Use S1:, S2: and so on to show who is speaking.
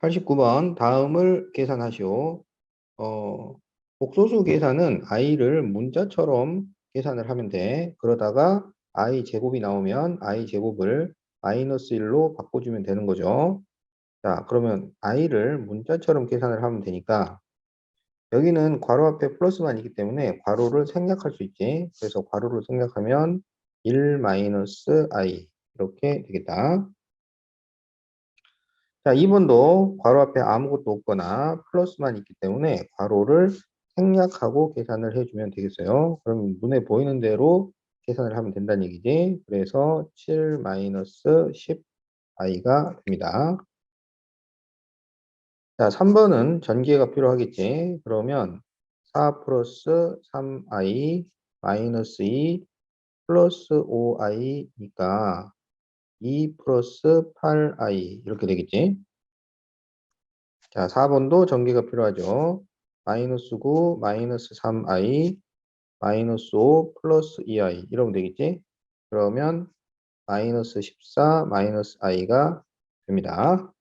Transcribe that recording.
S1: 89번 다음을 계산하시오. 어, 복소수 계산은 i를 문자처럼 계산을 하면 돼. 그러다가 i 제곱이 나오면 i 제곱을 마이너스 1로 바꿔주면 되는 거죠. 자, 그러면 i를 문자처럼 계산을 하면 되니까 여기는 괄호 앞에 플러스만 있기 때문에 괄호를 생략할 수 있지. 그래서 괄호를 생략하면 1 마이너스 i 이렇게 되겠다. 자, 2번도 괄호 앞에 아무것도 없거나 플러스만 있기 때문에 괄호를 생략하고 계산을 해주면 되겠어요. 그럼 눈에 보이는 대로 계산을 하면 된다는 얘기지. 그래서 7 마이너스 10i가 됩니다. 자, 3번은 전기회가 필요하겠지. 그러면 4 플러스 3i 마이너스 2 플러스 5i니까 2 플러스 8i 이렇게 되겠지. 자, 4번도 전개가 필요하죠. 마이너스 9 마이너스 3i 마이너스 5 플러스 2i 이러면 되겠지. 그러면 마이너스 14 마이너스 i가 됩니다.